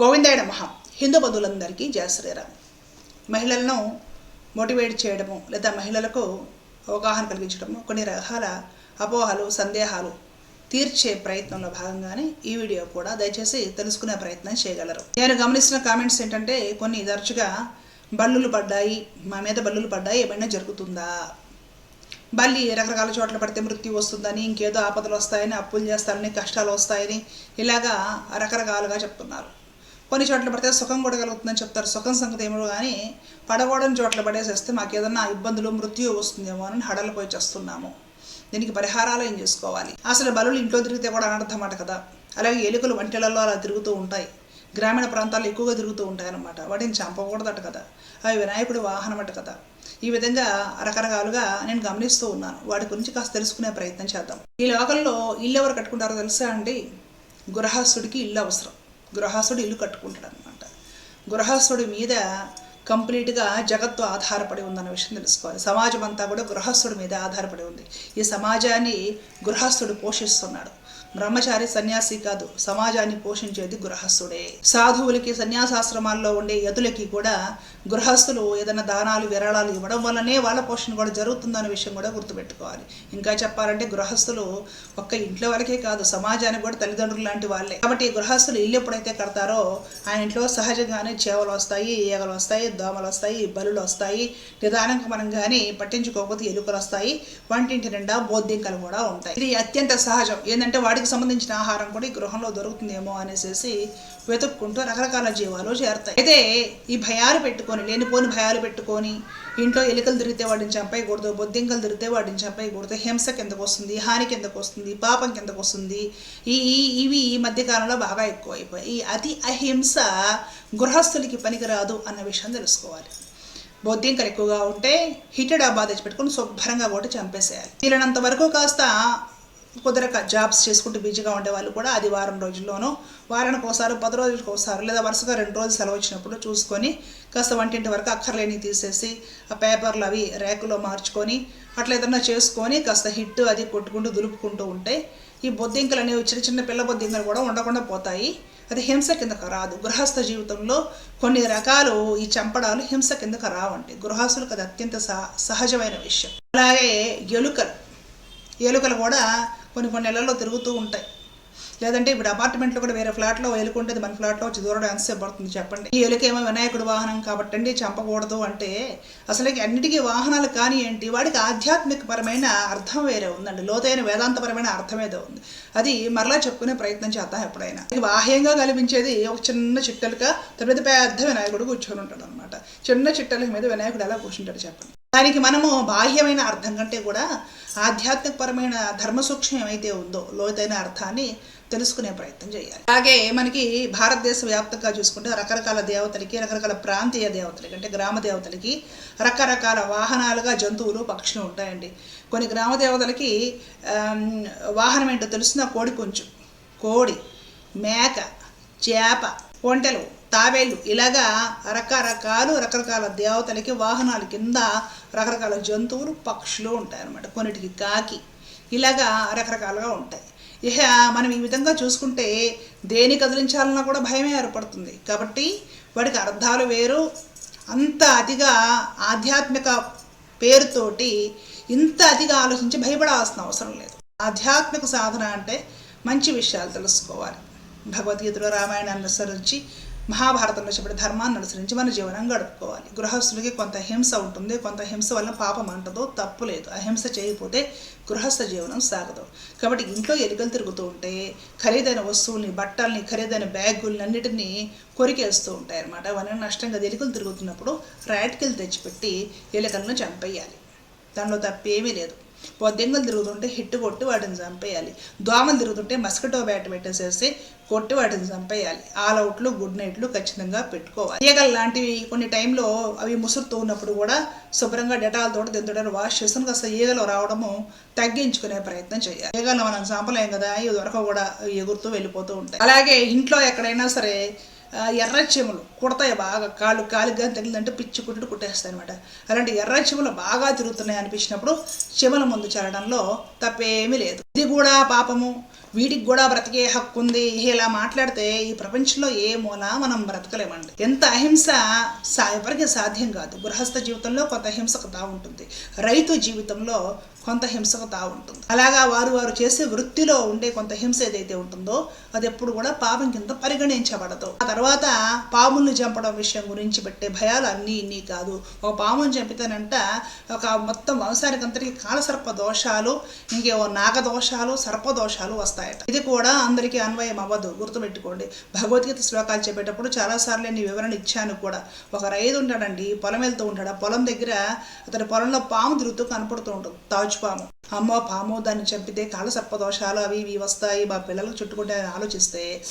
గోవిందాయ నమ. హిందూ బంధువులందరికీ జయ శ్రీరామ్. మహిళలను మోటివేట్ చేయడము లేదా మహిళలకు అవగాహన కలిగించడము కొన్ని రకాల అపోహలు సందేహాలు తీర్చే ప్రయత్నంలో భాగంగానే ఈ వీడియో కూడా దయచేసి తెలుసుకునే ప్రయత్నం చేయగలరు. నేను గమనిస్తున్న కామెంట్స్ ఏంటంటే కొన్ని తరచుగా బల్లులు పడ్డాయి మా మీద బల్లులు పడ్డాయి ఏమైనా జరుగుతుందా? బల్లి రకరకాల చోట్ల పడితే మృత్యు వస్తుందని ఇంకేదో ఆపదలు వస్తాయని అప్పులు చేస్తారని కష్టాలు వస్తాయని ఇలాగా రకరకాలుగా చెప్తున్నారు. కొన్ని చోట్ల పడితే సుఖం కూడా కలుగుతుందని చెప్తారు. సుఖం సంగతి ఏమో కానీ పడకూడని చోట్ల పడేసేస్తే మాకు ఏదన్నా ఇబ్బందులు మృత్యు వస్తుందేమో అని హడలిపోయి చేస్తున్నాము. దీనికి పరిహారాలు ఏం చేసుకోవాలి? అసలు బలులు ఇంట్లో తిరిగితే కూడా అనర్థమాట కదా. అలాగే ఎలుకలు వంటలలో అలా తిరుగుతూ ఉంటాయి. గ్రామీణ ప్రాంతాల్లో ఎక్కువగా తిరుగుతూ ఉంటాయన్నమాట. వాటిని చంపకూడదట కదా. అవి వినాయకుడి వాహనం అట కదా. ఈ విధంగా రకరకాలుగా నేను గమనిస్తూ ఉన్నాను. వాటి గురించి కాస్త తెలుసుకునే ప్రయత్నం చేద్దాం. ఈ లోకల్లో ఇల్లు ఎవరు కట్టుకుంటారో తెలుసా అండి? గృహస్థుడికి ఇల్లు అవసరం. గృహస్థుడు ఇల్లు కట్టుకుంటాడు అనమాట గృహస్థుడి మీద కంప్లీట్గా జగత్తు ఆధారపడి ఉందన్న విషయం తెలుసుకోవాలి. సమాజం అంతా కూడా గృహస్థుడి మీద ఆధారపడి ఉంది. ఈ సమాజాన్ని గృహస్థుడు పోషిస్తున్నాడు. బ్రహ్మచారి సన్యాసి కాదు సమాజాన్ని పోషించేది గృహస్థుడే. సాధువులకి సన్యాసాశ్రమాల్లో ఉండే యతులకి కూడా గృహస్థులు ఏదైనా దానాలు విరాళాలు ఇవ్వడం వల్లనే వాళ్ళ పోషణ కూడా జరుగుతుందన్న విషయం కూడా గుర్తుపెట్టుకోవాలి. ఇంకా చెప్పాలంటే గృహస్థులు ఒక్క ఇంట్లో వరకే కాదు సమాజానికి కూడా తల్లిదండ్రులు లాంటి వాళ్ళే. కాబట్టి గృహస్థులు ఇల్లు ఎప్పుడైతే కడతారో ఆ ఇంట్లో సహజంగానే చేవలు వస్తాయి ఈగలు వస్తాయి దోమలు వస్తాయి బలులు వస్తాయి. నిదానంగా మనం కానీ పట్టించుకోకపోతే ఎలుకలు వస్తాయి. వంటింటి నిండా బోద్దింకలు కూడా ఉంటాయి. ఇది అత్యంత సహజం. ఏంటంటే వాటికి సంబంధించిన ఆహారం కూడా ఈ గృహంలో దొరుకుతుందేమో అనేసి వెతుక్కుంటూ రకరకాల జీవాలు చేరుతాయి. అయితే ఈ భయాలు పెట్టుకొని లేనిపోని భయాలు పెట్టుకొని ఇంట్లో ఎలుకలు తిరిగితే వాటిని చంపేయకూడదు బొద్దింకలు తిరిగితే వాటిని చంపేయకూడదు హింస కిందకు వస్తుంది హాని కిందకు వస్తుంది పాపం కిందకు వస్తుంది. ఈ ఇవి ఈ మధ్యకాలంలో బాగా ఎక్కువైపోయాయి. ఈ అతి అహింస గృహస్థులకి పనికిరాదు అన్న విషయం తెలుసుకోవాలి. బొద్దింకలు ఎక్కువగా ఉంటే హిటెడ్ డబ్బా తెచ్చిపెట్టుకుని శుభ్రంగా కూడా చంపేసేయాలి. వీళ్ళనంత వరకు కాస్త కుదరక జాబ్స్ చేసుకుంటూ బిజీగా ఉండే వాళ్ళు కూడా అది వారం రోజుల్లోనూ వారానికి ఒకసారి పది రోజులకు ఒకసారి లేదా వరుసగా రెండు రోజులు సెలవు వచ్చినప్పుడు చూసుకొని కాస్త వంటింటి వరకు అక్కర్లేని తీసేసి ఆ పేపర్లు అవి ర్యాకులో మార్చుకొని అట్లా ఏదన్నా చేసుకొని కాస్త హిట్ అది కొట్టుకుంటూ దులుపుకుంటూ ఉంటే ఈ బొద్దింకలు అనేవి చిన్న చిన్న పిల్ల బొద్దింకలు కూడా ఉండకుండా పోతాయి. అది హింస కిందకు రాదు. గృహస్థ జీవితంలో కొన్ని రకాలు ఈ చంపడాలు హింస కిందకు రావండి. గృహస్థులకు అది అత్యంత సహజమైన విషయం. అలాగే ఎలుకలు. ఎలుకలు కూడా కొన్ని కొన్ని నెలల్లో తిరుగుతూ ఉంటాయి. లేదంటే ఇప్పుడు అపార్ట్మెంట్లో కూడా వేరే ఫ్లాట్లో ఎలుకుంటుంది మన ఫ్లాట్లో వచ్చి దూరం ఎంతసేపు పడుతుంది చెప్పండి? ఈ ఎలుకేమో వినాయకుడు వాహనం కాబట్టి అండి చంపకూడదు అంటే అసలు అన్నిటికీ వాహనాలు కానీ ఏంటి? వాడికి ఆధ్యాత్మిక పరమైన అర్థం వేరే ఉందండి. లోతైన వేదాంతపరమైన అర్థం ఏదో ఉంది. అది మరలా చెప్పుకునే ప్రయత్నం చేద్దాం ఎప్పుడైనా. బాహ్యంగా కనిపించేది ఒక చిన్న చిట్టలుగా తర్వాత పెద్ద వినాయకుడు కూర్చొని ఉంటాడు అనమాట చిన్న చిట్టల మీద వినాయకుడు ఎలా కూర్చుంటాడు చెప్పండి? దానికి మనము బాహ్యమైన అర్థం కంటే కూడా ఆధ్యాత్మికపరమైన ధర్మ సూక్ష్మం ఏమైతే ఉందో లోతైన అర్థాన్ని తెలుసుకునే ప్రయత్నం చేయాలి. అలాగే మనకి భారతదేశ వ్యాప్తంగా చూసుకుంటే రకరకాల దేవతలకి రకరకాల ప్రాంతీయ దేవతలకి అంటే గ్రామ దేవతలకి రకరకాల వాహనాలుగా జంతువులు పక్షులు ఉంటాయండి. కొన్ని గ్రామ దేవతలకి వాహనం ఏంటో తెలుసిన కోడి పుంచు కోడి మేక చేప ఒంటెలు తాబేలు. ఇలాగా రకరకాలు రకరకాల దేవతలకి వాహనాల కింద రకరకాల జంతువులు పక్షులు ఉంటాయి అన్నమాట కొన్నిటికి కాకి. ఇలాగా రకరకాలుగా ఉంటాయి. ఇహ మనం ఈ విధంగా చూసుకుంటే దేని కదిలించాలన్నా కూడా భయమే ఏర్పడుతుంది. కాబట్టి వాడికి అర్థాలు వేరు. అంత అతిగా ఆధ్యాత్మిక పేరుతోటి ఇంత అతిగా ఆలోచించి భయపడాల్సిన అవసరం లేదు. ఆధ్యాత్మిక సాధన అంటే మంచి విషయాలు తెలుసుకోవాలి. భగవద్గీతలో రామాయణాన్ని అనుసరించి మహాభారతంలో చెప్పిన ధర్మాన్ని అనుసరించి మన జీవనం గడుపుకోవాలి. గృహస్థులకి కొంత హింస ఉంటుంది. కొంత హింస వల్ల పాపం అంటదో తప్పు లేదు. అహింస చేయకపోతే గృహస్థ జీవనం సాగదు. కాబట్టి ఇంట్లో ఎలుకలు తిరుగుతూ ఉంటే ఖరీదైన వస్తువుల్ని బట్టల్ని ఖరీదైన బ్యాగుల్ని అన్నిటినీ కొరికేస్తూ ఉంటాయి అన్నమాట అవన్నీ నష్టంగా ఎలుకలు తిరుగుతున్నప్పుడు రాటికలు తెచ్చిపెట్టి ఎలుకలను చంపేయాలి. దానిలో తప్పేమీ లేదు. పొద్దుంగలు తిరుగుతుంటే హిట్ కొట్టి వాటిని చంపేయాలి. దోమలు తిరుగుతుంటే మస్కిటో బ్యాట్ పెట్టేసేసి కొట్టి వాటిని చంపేయాలి. ఆల్ అవుట్లు గుడ్ నైట్లు ఖచ్చితంగా పెట్టుకోవాలి. ఈగలు లాంటివి కొన్ని టైంలో అవి ముసురుతూ ఉన్నప్పుడు కూడా శుభ్రంగా డెటాల్ తోటి వాష్ చేసుకుని కాస్త ఈగలు రావడము తగ్గించుకునే ప్రయత్నం చేయాలి. ఈగలు మనం చంపలేం కదా ఇవి వరకు కూడా ఎగురుతూ వెళ్ళిపోతూ ఉంటాయి. అలాగే ఇంట్లో ఎక్కడైనా సరే ఎర్ర చీమలు కుడతాయి బాగా. కాలు కాలుగా తగిలిందంటే పిచ్చి కుట్టుడు కుట్టేస్తాయి అనమాట అలాంటి ఎర్ర చీమలు బాగా తిరుగుతున్నాయి అనిపించినప్పుడు చీమల ముందు చేరడంలో తప్పేమీ లేదు. ఇది కూడా పాపము. వీటికి కూడా బ్రతికే హక్కు ఉంది. ఇలా మాట్లాడితే ఈ ప్రపంచంలో ఏ మూల మనం బ్రతకలేమండి. ఎంత అహింస ఎవరికి సాధ్యం కాదు. గృహస్థ జీవితంలో కొంత హింసకత ఉంటుంది. రైతు జీవితంలో కొంత హింసకత ఉంటుంది అలాగా వారు వారు చేసే వృత్తిలో ఉండే కొంత హింస ఏదైతే ఉంటుందో అది ఎప్పుడు కూడా పాపం కింద పరిగణించబడదు. ఆ తర్వాత పాముల్ని చంపడం విషయం గురించి పెట్టే భయాలు అన్నీ ఇన్ని కాదు. ఒక పాముని చంపితేనంట ఒక మొత్తం వంశానికి అందరికీ కాలసర్ప దోషాలు ఇంకేవో నాగదోషాలు సర్పదోషాలు వస్తాయట. ఇది కూడా అందరికీ అన్వయం అవ్వదు. గుర్తుపెట్టుకోండి. భగవద్గీత శ్లోకాలు చెప్పేటప్పుడు చాలాసార్లు నేను వివరణ ఇచ్చాను కూడా. ఒక రైతు ఉంటాడండి పొలం వెళ్తూ ఉంటాడు. పొలం దగ్గర అతని పొలంలో పాము తిరుగుతూ కనపడుతూ ఉంటుంది. తాజు పాము అమ్మో పాము దాన్ని చంపితే కాళ్ళ సర్పదోషాలు అవి ఇవి వస్తాయి. మా పిల్లలకు చుట్టుకుంటే ఆలోచిస్తే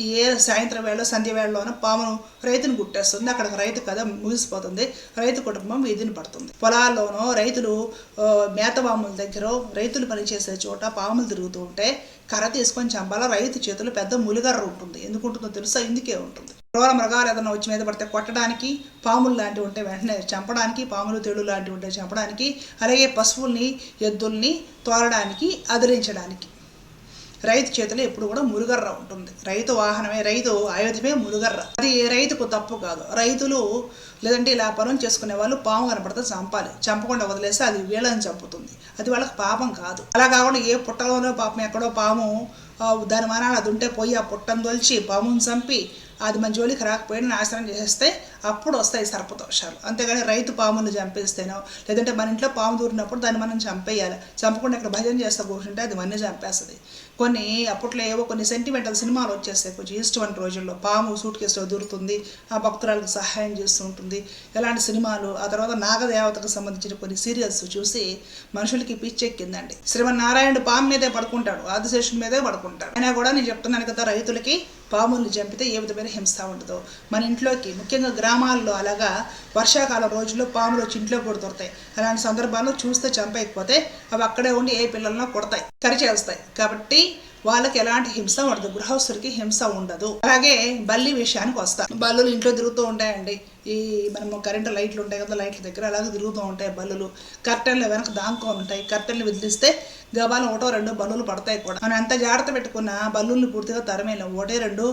ఏ సాయంత్రం వేళ సంధ్య వేళలోనూ పామును రైతును గుట్టేస్తుంది. అక్కడ రైతు కథ ముగిసిపోతుంది. రైతు కుటుంబం వీధిని పడుతుంది. పొలాల్లోనో రైతులు ఆ, మేత దగ్గర రైతులు పనిచేసే చోట పాములు తిరుగుతూ ఉంటే కర్ర తీసుకొని చంపాల? రైతు చేతులు పెద్ద ములిగర్ర ఉంటుంది. ఎందుకుంటుందో తెలుసా? ఇందుకే ఉంటుంది. క్రూర మృగాలు ఏదైనా వచ్చి మీద పడితే కొట్టడానికి పాములు లాంటివి ఉంటే వెంటనే చంపడానికి పాములు తెళ్ళు లాంటివి ఉంటే చంపడానికి అలాగే పశువుల్ని ఎద్దుల్ని తోలడానికి అదిలించడానికి రైతు చేతిలో ఎప్పుడు కూడా మురుగర్ర ఉంటుంది. రైతు వాహనమే రైతు ఆయుధమే మురుగర్ర. అది రైతుకు తప్పు కాదు. రైతులు లేదంటే ఇలా పనులు చేసుకునే వాళ్ళు పాము కనపడితే చంపాలి. చంపకుండా వదిలేస్తే అది వీళ్ళని చంపుతుంది. అది వాళ్ళకి పాపం కాదు. అలా కాకుండా ఏ పుట్టలోనో పాపం ఎక్కడో పాము దాని మానాలు అది ఉంటే పోయి ఆ పుట్టను తొలిచి పాముని చంపి అది మన జోలికి రాకపోయినా నాశనం చేసేస్తే అప్పుడు వస్తాయి సర్పదోషాలు. అంతేగాని రైతు పాములు చంపేస్తేనో లేదంటే మన ఇంట్లో పాము దూరినప్పుడు దాన్ని మనం చంపేయాలి. చంపకుండా ఇక్కడ భజన చేస్తా కూర్చుంటే అది మన్ని చంపేస్తుంది. కొన్ని అప్పట్లో ఏవో కొన్ని సెంటిమెంటల్ సినిమాలు వచ్చేస్తాయి. కొంచెం ఇష్టమైన రోజుల్లో పాము సూట్ కేసులో దూరుతుంది ఆ భక్తురాలకు సహాయం చేస్తూ ఉంటుంది. ఇలాంటి సినిమాలు ఆ తర్వాత నాగదేవతకు సంబంధించిన కొన్ని సీరియల్స్ చూసి మనుషులకి పిచ్చెక్కిందండి శ్రీమన్నారాయణుడు పాము మీదే పడుకుంటాడు ఆదిశేషుని మీదే పడుకుంటాడు. అయినా కూడా నేను చెప్తున్నాను కదా రైతులకి పాములను చంపితే ఏ విధమైన హింస ఉండదు. మన ఇంట్లోకి ముఖ్యంగా గ్రామాల్లో అలాగా వర్షాకాలం రోజుల్లో పాములు వచ్చి ఇంట్లో కూడా దొరుకుతాయి. అలాంటి సందర్భాల్లో చూస్తే చంపేయకపోతే అవి అక్కడే ఉండి ఏ పిల్లలను కొడతాయి కరిచేస్తాయి కాబట్టి వాళ్ళకి ఎలాంటి హింస ఉండదు గృహస్థుడికి హింస ఉండదు. అలాగే బల్లి విషయానికి వస్తా. బల్లులు ఇంట్లో తిరుగుతూ ఉంటాయండి. ఈ మనము కరెంటు లైట్లు ఉంటాయి కదా లైట్ల దగ్గర అలాగే తిరుగుతూ ఉంటాయి బల్లులు. కర్టెన్లు వెనక దాంకొని ఉంటాయి. కర్టెన్లు విదిలిస్తే గబాలు ఒకటో రెండు బల్లులు పడతాయి కూడా. మనం ఎంత జాగ్రత్త పెట్టుకున్నా బల్లుల్ని పూర్తిగా తరమేలేం ఒకటే రెండు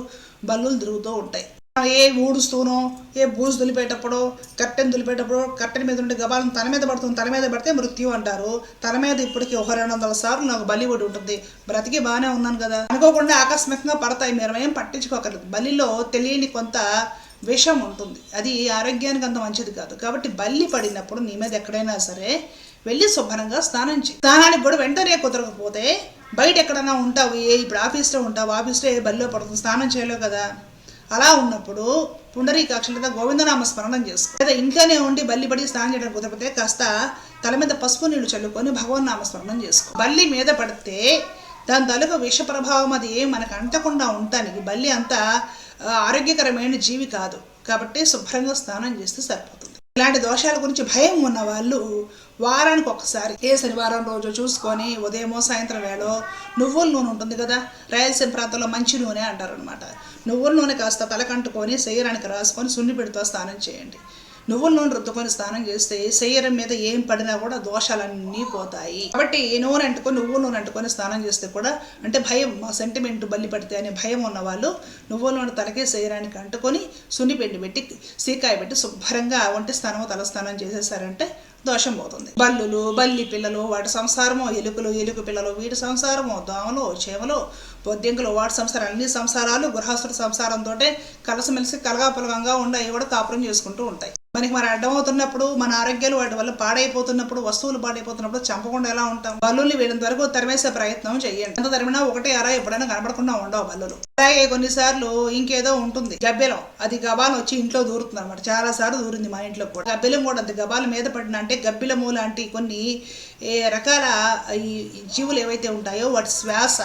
బల్లులు తిరుగుతూ ఉంటాయి. ఏ ఊడుస్తూనో ఏ బూజు దులిపేటప్పుడు కట్టెను దులిపేటప్పుడు కట్టెల మీద ఉండే గబాలను తన మీద పడుతుంది తల మీద పడితే మృత్యు అంటారు. తల మీద ఇప్పటికి ఒక రెండు వందల సార్లు నాకు బలి ఒకటి ఉంటుంది. బ్రతికి బాగానే ఉన్నాను కదా. అనుకోకుండా ఆకస్మికంగా పడతాయి మీరు ఏం పట్టించుకోకర్లేదు. బలిలో తెలియని కొంత విషం ఉంటుంది. అది ఆరోగ్యానికి అంత మంచిది కాదు. కాబట్టి బల్లి పడినప్పుడు నీ మీద ఎక్కడైనా సరే వెళ్ళి శుభ్రంగా స్నానం చేయి స్నానానికి కూడా వెంటనే కుదరకపోతే బయట ఎక్కడైనా ఉంటావు ఏ ఇప్పుడు ఆఫీస్లో ఉంటావు ఆఫీస్లో ఏ బల్లిలో పడుతుంది స్నానం చేయలేవు కదా. అలా ఉన్నప్పుడు పుండరీకాక్ష లేదా గోవిందనామ స్మరణం చేసుకో. లేదా ఇంట్లోనే ఉండి బల్లి పడి స్నానం చేయడం కుదరకపోతే కాస్త తల మీద పసుపు నీళ్ళు చల్లుకొని భగవన్నామ స్మరణం చేసుకో. బల్లి మీద పడితే దాని తాలూకు విష ప్రభావం అది ఏం మనకు అంటకుండా ఉండటానికి బల్లి అంత ఆరోగ్యకరమైన జీవి కాదు. కాబట్టి శుభ్రంగా స్నానం చేస్తే సరిపోతుంది. ఇలాంటి దోషాల గురించి భయం ఉన్న వాళ్ళు వారానికి ఒకసారి ఏ శనివారం రోజు చూసుకొని ఉదయమో సాయంత్రం వేళో నువ్వుల నూనె ఉంటుంది కదా రాయలసీమ ప్రాంతంలో మంచి నూనె అంటారు అనమాట నువ్వుల నూనె కాస్త తలకంటుకొని శరీరానికి రాసుకొని సున్ని స్నానం చేయండి. నువ్వుల నూనె రుద్దుకొని స్నానం చేస్తే శరీరం మీద ఏం పడినా కూడా దోషాలన్నీ పోతాయి. కాబట్టి ఈ నూనె అంటుకొని నువ్వుల నూనె అంటుకొని స్నానం చేస్తే కూడా అంటే భయం మా సెంటిమెంట్ బల్లి పడితే అనే భయం ఉన్న వాళ్ళు నువ్వుల నూనె తలకే శరీరానికి అంటుకొని సున్నిపిండి పెట్టి సీకాయ పెట్టి శుభ్రంగా ఒంటి స్నానం తల స్నానం చేసేసారంటే దోషం పోతుంది. బల్లులు బల్లి పిల్లలు వాటి సంసారము ఎలుకలు ఎలుగు పిల్లలు వీటి సంసారము దోమలు చేమలు బొద్దింకలు వాటి సంసారం అన్ని సంసారాలు గృహస్థుల సంసారంతో కలిసిమెలిసి కలగాపలగంగా ఉండి అవి కూడా కాపురం చేసుకుంటూ ఉంటాయి. మనకి మరి అడ్డమవుతున్నప్పుడు మన ఆరోగ్యాలు వాటి వల్ల పాడైపోతున్నప్పుడు వస్తువులు పాడైపోతున్నప్పుడు చంపకుండా ఎలా ఉంటాం? బల్లుల్ని వీళ్ళంత వరకు తరిమేసే ప్రయత్నం చేయండి ఎంత తరిమినా ఒకటే అరా ఎప్పుడైనా కనపడకుండా ఉండవు బల్లులు అలాగే కొన్నిసార్లు ఇంకేదో ఉంటుంది. గబ్బెలం. అది గబాలు వచ్చి ఇంట్లో దూరుతుంది అనమాట చాలా సార్లు దూరింది మా ఇంట్లో కూడా. గబ్బెలం కూడా అంత. గబాల మీద పడిన అంటే గబ్బిలము లాంటి కొన్ని రకాల ఈ జీవులు ఏవైతే ఉంటాయో వాటి శ్వాస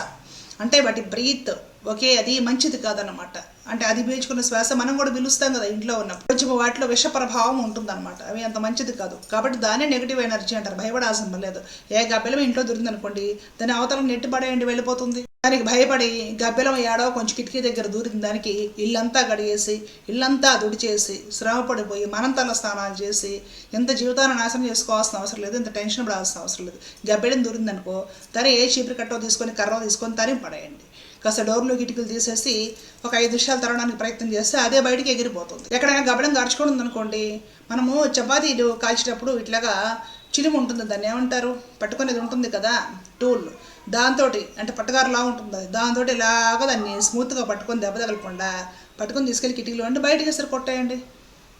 అంటే వాటి బ్రీత్ ఓకే అది మంచిది కాదన్నమాట. అంటే అది పీల్చుకున్న శ్వాస మనం కూడా పిలుస్తాం కదా ఇంట్లో ఉన్న కొంచెం వాటిలో విష ప్రభావం ఉంటుందన్నమాట. అవి అంత మంచిది కాదు. కాబట్టి దానే నెగిటివ్ ఎనర్జీ అంటారు. భయపడాల్సిన పని లేదు. ఏ గబ్బెలం ఇంట్లో దొరికింది అనుకోండి దాని అవతల నెట్టి పడేయండి వెళ్ళిపోతుంది. దానికి భయపడి గబ్బెలం ఏడో కొంచెం కిటికీ దగ్గర దూరిన దానికి ఇల్లంతా గడిగేసి ఇల్లంతా దుడిచేసి శ్రమ పడిపోయి మనంతల స్నానాలు చేసి ఎంత జీవితాన్ని నాశనం చేసుకోవాల్సిన అవసరం లేదు ఇంత టెన్షన్ పడాల్సిన అవసరం లేదు. గబ్బెలం దూరిందనుకో తనే ఏ చీపురు కట్టో తీసుకొని కర్ర తీసుకొని తరిం పడేయండి. కాస్త డోర్లు కిటికీలు తీసేసి ఒక ఐదు నిమిషాలు తరడానికి ప్రయత్నం చేస్తే అదే బయటికి ఎగిరిపోతుంది. ఎక్కడైనా గబడం గడుచుకొని ఉందనుకోండి మనము చపాతీలు కాల్చేటప్పుడు ఇట్లాగా చిలుము ఉంటుంది దాన్ని ఏమంటారు? పట్టుకునేది ఉంటుంది కదా టూల్. దాంతో అంటే పట్టుగారులా ఉంటుంది అది. దాంతో ఇలాగ దాన్ని స్మూత్గా పట్టుకొని దెబ్బ తగలకుండా పట్టుకొని తీసుకెళ్ళి కిటికీలో అంటే బయటికి వేస్తారు కొట్టేయండి.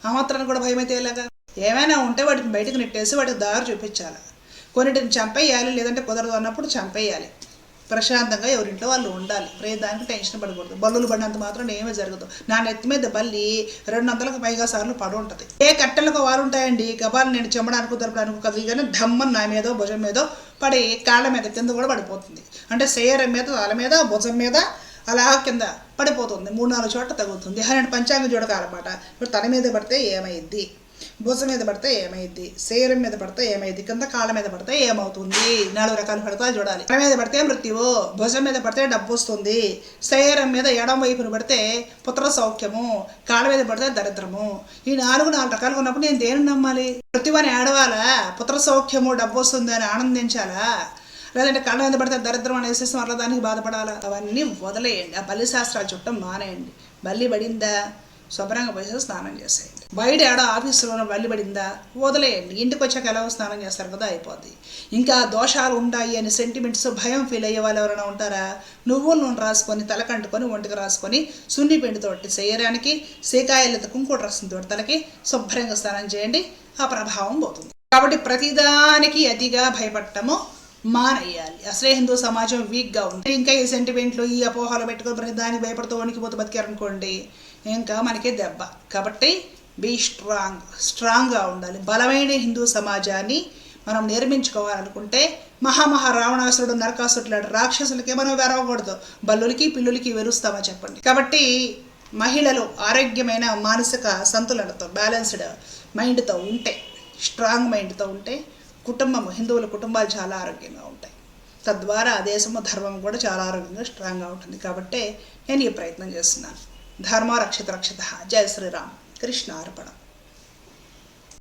ఆ మాత్రాన్ని కూడా భయం అయితే ఇలాగా ఏమైనా ఉంటే వాటిని బయటకు నెట్టేసి వాటికి దారి చూపించాలి. కొన్నిటిని చంపేయాలి లేదంటే కుదరదు అన్నప్పుడు చంపేయాలి. ప్రశాంతంగా ఎవరింట్లో వాళ్ళు ఉండాలి. రే దానికి టెన్షన్ పడకూడదు. బల్లులు పడినంత మాత్రం ఏమీ జరగదు. నా నెత్తి మీద బల్లి రెండు వందలకు పైగా సార్లు పడి ఉంటుంది. ఏ కట్టెలకు వారు ఉంటాయండి? గబాలు నేను చెమ్మడానికి దొరకడానికి కదిలిగానే కానీ నా మీదో భుజం మీదో పడి కాళ్ళ మీద కింద కూడా పడిపోతుంది. అంటే శరీరం మీద తల మీద భుజం మీద అలా కింద పడిపోతుంది. మూడు నాలుగు చోట్ల తగ్గుతుంది ఆయన పంచాంగం చూడకాలన్నమాట ఇప్పుడు తల మీద పడితే ఏమైద్ది? భుజం మీద పడితే ఏమైద్ది? శరీరం మీద పడితే ఏమైద్ది? కింద కాళ్ళ మీద పడితే ఏమవుతుంది? నాలుగు రకాల ఫలితాలు చూడాలి. తల మీద పడితే మృత్యువు భుజం మీద పడితే డబ్బు వస్తుంది శరీరం మీద ఎడం వైపున పడితే పుత్ర సౌఖ్యము కాళ్ళ మీద పడితే దరిద్రము. ఈ నాలుగు నాలుగు రకాలుగా ఉన్నప్పుడు నేను దేని నమ్మాలి? మృత్యువు అని ఏడవాలా? పుత్ర సౌఖ్యము డబ్బు వస్తుంది అని ఆనందించాలా? లేదంటే కళ్ళ మీద పడితే దరిద్రం అనేసి మరలా దానికి బాధపడాలా? అవన్నీ వదిలేయండి. ఆ బల్లి శాస్త్రాలు చుట్టం మానేయండి. బల్లి పడిందా? శుభ్రంగా పోసి స్నానం చేసేయండి. బయట ఏడో ఆఫీసులో బల్లి పడిందా? వదిలేయండి. ఇంటికి వచ్చాక ఎలా స్నానం చేస్తారు కదా అయిపోద్ది. ఇంకా దోషాలు ఉంటాయి అని సెంటిమెంట్స్ భయం ఫీల్ అయ్యే వాళ్ళు ఎవరైనా ఉంటారా? నువ్వుల నూనె రాసుకొని తలకంటుకొని ఒంటికి రాసుకొని సున్ని పిండితోటి శరీరానికి సీకాయలతో కుంకుడు రసంతో తలకి శుభ్రంగా స్నానం చేయండి. ఆ ప్రభావం పోతుంది. కాబట్టి ప్రతిదానికి అతిగా భయపడటము మానేయాలి. అసలే హిందూ సమాజం వీక్గా ఉంది. ఇంకా ఈ సెంటిమెంట్లు ఈ అపోహలు పెట్టుకొని ప్రతిదానికి భయపడుతూ వణికిపోతూ బతికారనుకోండి ఇంకా మనకే దెబ్బ. కాబట్టి బీ స్ట్రాంగ్ స్ట్రాంగ్గా ఉండాలి. బలమైన హిందూ సమాజాన్ని మనం నిర్మించుకోవాలనుకుంటే మహామహా రావణాసురుడు నరకాసురుడు లాంటి రాక్షసులకి మనం వెరవకూడదు. బల్లులకి పిల్లులకి వెరుస్తామని చెప్పండి. కాబట్టి మహిళలు ఆరోగ్యమైన మానసిక సంతులనతో బ్యాలెన్స్డ్ మైండ్తో ఉంటే స్ట్రాంగ్ మైండ్తో ఉంటే కుటుంబం హిందువుల కుటుంబాలు చాలా ఆరోగ్యంగా ఉంటాయి. తద్వారా దేశము ధర్మం కూడా చాలా ఆరోగ్యంగా స్ట్రాంగ్గా ఉంటుంది. కాబట్టి నేను ఈ ప్రయత్నం చేస్తున్నాను. ధర్మ రక్షిత రక్షిత జయ శ్రీరామ్ కృష్ణ అర్పణ